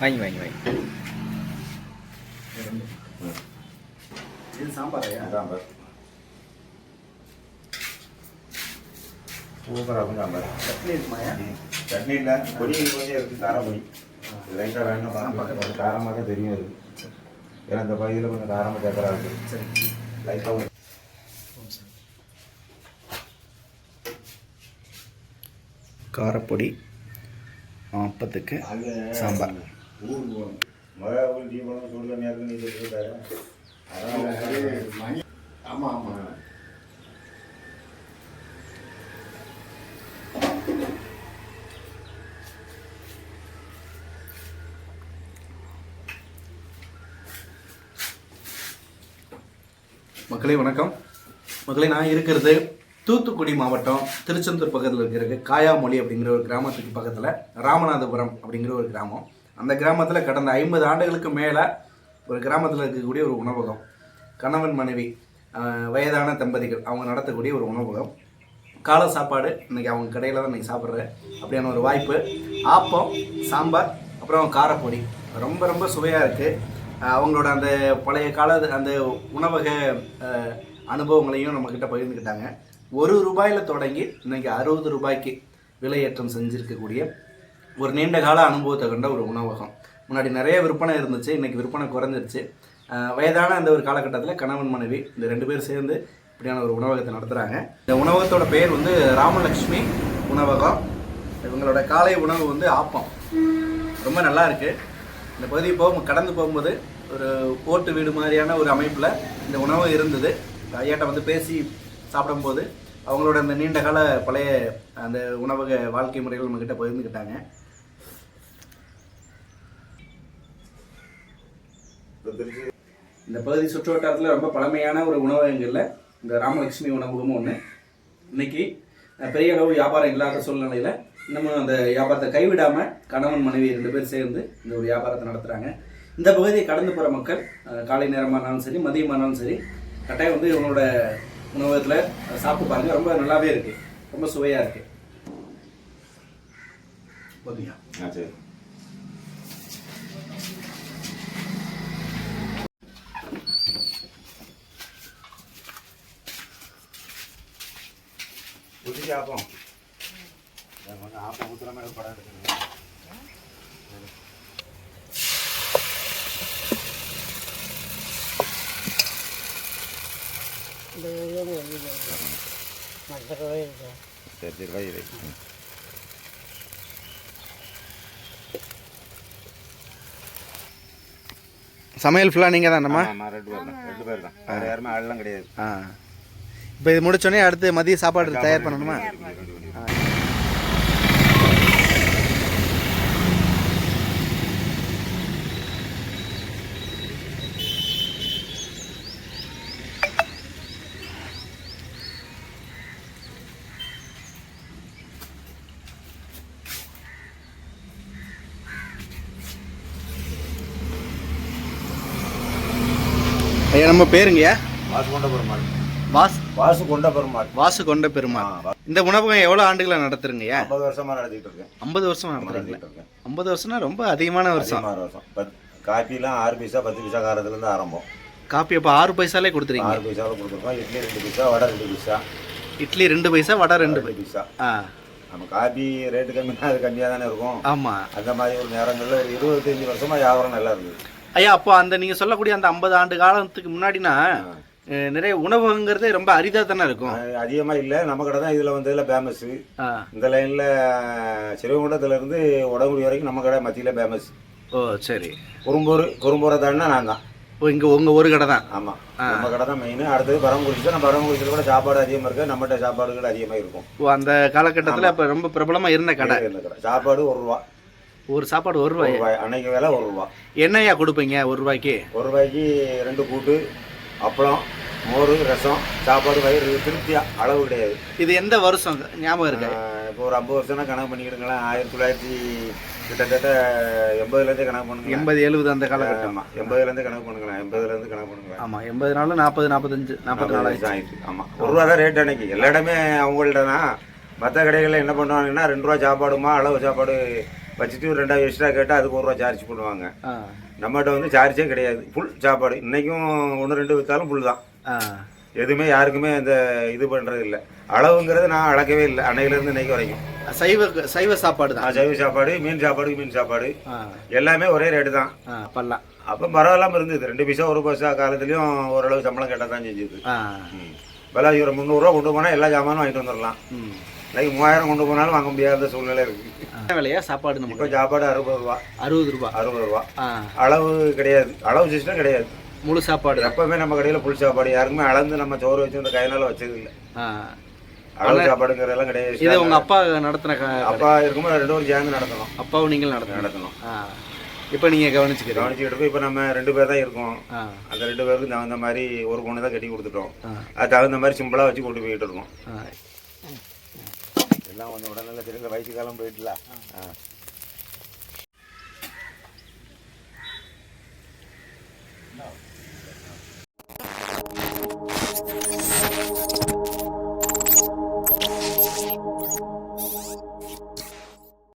வாங்கி வாங்கி வாங்கி. இது சாம்பாரையா சாம்பார். சூப்பராக இருக்கும் சாம்பார். சட்னி இருக்குமாயா சட்னி இல்லை பொடி கொஞ்சம் இருக்குது காரம் பொடி. லைட்டாக வேணும் பார்க்க கொஞ்சம் காரமாக தான் தெரியும் அது. ஏன்னா இந்த பகுதியில் கொஞ்சம் காரமாக சேர்க்கறா இருக்குது சரி. லைட்டாக காரப்பொடி அப்பத்துக்கு சாம்பார். ஊர் மழை ஊர் டீ போடணும் சுடு தண்ணியாக இருக்குன்னு நீ சொல்லிட்டாரு அதான் ஆமாம் ஆமாம் மக்களே வணக்கம். மக்களே நான் இருக்கிறது தூத்துக்குடி மாவட்டம் திருச்செந்தூர் பக்கத்தில் இருக்கிற காயாமொழி அப்படிங்கிற ஒரு கிராமத்துக்கு பக்கத்தில் ராமநாதபுரம் அப்படிங்கிற ஒரு கிராமம். அந்த கிராமத்தில் கடந்த ஐம்பது ஆண்டுகளுக்கு மேலே ஒரு கிராமத்தில் இருக்கக்கூடிய ஒரு உணவகம். கணவன் மனைவி வயதான தம்பதிகள் அவங்க நடத்தக்கூடிய ஒரு உணவகம். காலை சாப்பாடு இன்னைக்கு அவங்க கடையில் தான் இன்னைக்கு சாப்பிட்றேன் அப்படியான ஒரு வாய்ப்பு. ஆப்பம் சாம்பார் அப்புறம் காரப்பொடி. ரொம்ப ரொம்ப சுவையாக இருக்குது அவங்களோட அந்த பழைய கால அந்த உணவக அனுபவங்களையும் நம்மக்கிட்ட பகிர்ந்துக்கிட்டாங்க. ஒரு ரூபாயில் தொடங்கி இன்றைக்கி அறுபது ரூபாய்க்கு விலையேற்றம் செஞ்சுருக்கக்கூடிய ஒரு நீண்ட கால அனுபவத்தை கொண்ட ஒரு உணவகம். முன்னாடி நிறைய விற்பனை இருந்துச்சு இன்னைக்கு விற்பனை குறைஞ்சிருச்சு. வயதான அந்த ஒரு காலகட்டத்தில் கணவன் மனைவி இந்த ரெண்டு பேர் சேர்ந்து இப்படியான ஒரு உணவகத்தை நடத்துகிறாங்க இந்த உணவகத்தோட பேர் வந்து ராமலக்ஷ்மி உணவகம். இவங்களோட காலை உணவு வந்து ஆப்பம். ரொம்ப நல்லா இருக்கு. இந்த பகுதி போகும் கடந்து போகும்போது ஒரு ஓட்டு வீடு மாதிரியான ஒரு அமைப்பில் இந்த உணவு இருந்தது. ஐயாட்ட வந்து பேசி சாப்பிடும்போது அவங்களோட அந்த நீண்ட கால பழைய அந்த உணவக வாழ்க்கை முறைகள் நம்மக்கிட்ட பகிர்ந்துக்கிட்டாங்க. இந்த பகுதி சுற்று வட்டாரத்தில் ரொம்ப பழமையான ஒரு உணவகங்களில் இந்த ராமலட்சுமி உணவகமும் ஒன்று இன்னைக்கு பெரிய அளவு வியாபாரம் இல்லாத சூழ்நிலையில் இன்னமும் அந்த வியாபாரத்தை கைவிடாமல் கணவன் மனைவி ரெண்டு பேர் சேர்ந்து இந்த ஒரு வியாபாரத்தை நடத்துகிறாங்க இந்த பகுதியை கடந்து போகிற மக்கள் காலை நேரமாக இருந்தாலும் சரி மதியமாக இருந்தாலும் சரி கட்டாயம் வந்து இவங்களோட உணவகத்தில் சாப்பிட்டு பாருங்க. ரொம்ப நல்லாவே இருக்குது ரொம்ப சுவையாக இருக்குது போதுங்க ஆ சரி. புதுசு ஆப்பம். கொஞ்சம் ஆப்பம் ஊற்றுற மாதிரி படம் எடுத்துருங்க சரி சரி வை. சமையல் ஃபுல்லாக நீங்கள் தான் நம்ம ஆமா, ரெண்டு பேர் தான் ரெண்டு பேர் தான் வேற யாருமே ஆள்லாம் கிடையாது. ஆ. இப்போ இது முடிச்சோடனே அடுத்து மதிய சாப்பாடு தயார் பண்ணணுமா? ஐயா நம்ம பேருங்கய்யா? வாசு வாசு கொண்ட பெருமாள். வாசு கொண்ட பெருமாள். இந்த உணவகம் எவ்வளோ ஆண்டுகளை நடத்துறீங்கய்யா ஐம்பது வருஷமா நடத்திட்டு இருக்கேன். ஐம்பது வருஷமா நடத்திட்டு இருக்கேன். ஐம்பது வருஷம்னா ரொம்ப அதிகமான வருஷம். வருஷம். காப்பிலாம் ஆறு பைசா பத்து பைசா காரத்துலேருந்து ஆரம்பம். காப்பி அப்போ ஆறு பைசாலே கொடுத்துறீங்க ஆறு பைசாவில் கொடுத்துருக்கோம். இட்லி ரெண்டு பைசா வடை ரெண்டு பைசா. இட்லி ரெண்டு பைசா வடை ரெண்டு பைசா. ஆ. நம்ம காப்பி ரேட்டு கம்மினா அது கம்மியாக தானே இருக்கும். ஆமாம் அந்த மாதிரி ஒரு நேரங்களில் ஒரு இருபத்தஞ்சி வருஷமா வியாபாரம் நல்லா இருந்தது. ஐயா அப்போ அந்த நீங்கள் சொல்லக்கூடிய அந்த ஐம்பது ஆண்டு காலத்துக்கு முன்னாடினா நிறைய உணவகங்கிறதே ரொம்ப அரிதாக தானே இருக்கும். அதிகமாக இல்லை. நம்ம கடை தான் இதில் வந்ததில் ஃபேமஸ்ஸு இந்த லைனில் சிறுவங்குண்டத்துலேருந்து உடம்புடி வரைக்கும் நம்ம கடை மத்தியில் ஃபேமஸ் ஓ சரி. குறும்பூர் குறும்பூரை தாண்டினா நான் தான். ஓ இங்கே உங்கள் ஒரு கடை தான். ஆமாம் நம்ம கடை தான் மெயின் அடுத்தது பரமக்குறிச்சி நம்ம பரமக்குறிச்சியில் கூட சாப்பாடு அதிகமாக இருக்குது நம்மகிட்ட சாப்பாடுகள் அதிகமாக இருக்கும். ஓ அந்த காலகட்டத்தில் அப்போ ரொம்ப பிரபலமாக இருந்த கடை. இந்த கடை. சாப்பாடு ஒரு ரூபா. ஒரு சாப்பாடு ஒரு ரூபாய். அன்னைக்கு விலை ஒரு ரூபா. என்னய்யா கொடுப்பீங்க ஒரு ரூபாய்க்கு? ஒரு ரூபாய்க்கு ரெண்டு கூட்டு அப்பளம் மோர் ரசம் சாப்பாடு வயிறு திருப்தியாக அளவு கிடையாது. இது எந்த வருஷம்? ஞாபகம் இருக்கு? இப்போ ஒரு ஐம்பது வருஷம்னா கணக்கு பண்ணிக்கிடுங்களேன். ஆயிரத்தி தொள்ளாயிரத்தி கிட்டத்தட்ட எண்பதுலேருந்தே கணக்கு பண்ணுங்களேன். எண்பது எழுபது அந்த காலகட்டம்? எண்பதுலேருந்து கணக்கு பண்ணுங்களேன். எண்பதுலேருந்து கணக்கு பண்ணுங்களேன். ஆமாம் எண்பது நாள் நாற்பது நாற்பத்தஞ்சு நாற்பத்தி நாலு ஆயிடுச்சு. ஆயிடுச்சு. ஆமாம் ஒரு ரூபா தான் ரேட் அன்னைக்கு. எல்லா இடமே அவங்கள்ட்ட தான் மற்ற கடைகளில் என்ன பண்ணுவாங்கன்னா ரெண்டு ரூபா சாப்பாடுமா அளவு சாப்பாடு வச்சுட்டு ஒரு ரெண்டாவது எக்ஸ்ட்ரா கேட்டால் அதுக்கு ஒரு ரூபா சார்ஜ் பண்ணுவாங்க. நம்மகிட்ட வந்து சார்ஜே கிடையாது. ஃபுல் சாப்பாடு. இன்றைக்கும் ஒன்று ரெண்டு விற்றாலும் ஃபுல் தான். எதுவுமே யாருக்குமே அந்த இது பண்ணுறது இல்லை. அளவுங்கிறது நான் அளக்கவே இல்லை. அன்னையிலேருந்து இன்னைக்கு வரைக்கும். சைவ சைவ சாப்பாடு தான். சைவ சாப்பாடு மீன் சாப்பாடு மீன் சாப்பாடு. எல்லாமே ஒரே ரேட்டு தான். பல்லாம் அப்போ பரவாயில்லாமல் இருந்தது. ரெண்டு பைசா ஒரு பைசா காலத்துலேயும் ஓரளவு சம்பளம் கேட்டால் தான் செஞ்சது. விலை ஒரு முந்நூறுரூவா கொண்டு போனால் எல்லா ஜாமானும் வாங்கிட்டு வந்துடலாம் இன்னைக்கு மூவாயிரம் கொண்டு போனாலும் வாங்க முடியாத சூழ்நிலை இருக்குது என்ன விலையா? சாப்பாடு இப்போ நமக்கு சாப்பாடு அறுபது ரூபா. அறுபது ரூபா. அறுபது ரூபா. அளவு கிடையாது. அளவு சிஸ்டம் கிடையாது. முழு சாப்பாடு எப்பவுமே நம்ம கடையில் புல் சாப்பாடு யாருக்குமே அளந்து நம்ம சோறு வச்சு இந்த கையினால வச்சது இல்லை. அளவு சாப்பாடுங்கிறதெல்லாம் கிடையாது. இது உங்க அப்பா நடத்தின அப்பா இருக்கும்போது ரெண்டு பேரும் சேர்ந்து நடத்தணும். அப்பாவும் நீங்கள் நடத்தணும். ஆ. இப்போ நீங்கள் கவனிச்சுக்கிறீங்க. கவனிச்சுக்கிட்டு இருக்கோம். இப்போ நம்ம ரெண்டு பேர் தான் இருக்கோம். அந்த ரெண்டு பேருக்கும் தகுந்த மாதிரி ஒரு பொண்ணு தான் கட்டி கொடுத்துட்டோம். அது தகுந்த மாதிரி சிம்பிளாக வச்சு கொண்டு போயிட்டு இருக்கோம். எல்லாம் கொஞ்சம் உடனே தெரியுங்க வயசு காலம் போயிட்டலாம் ஆ. No.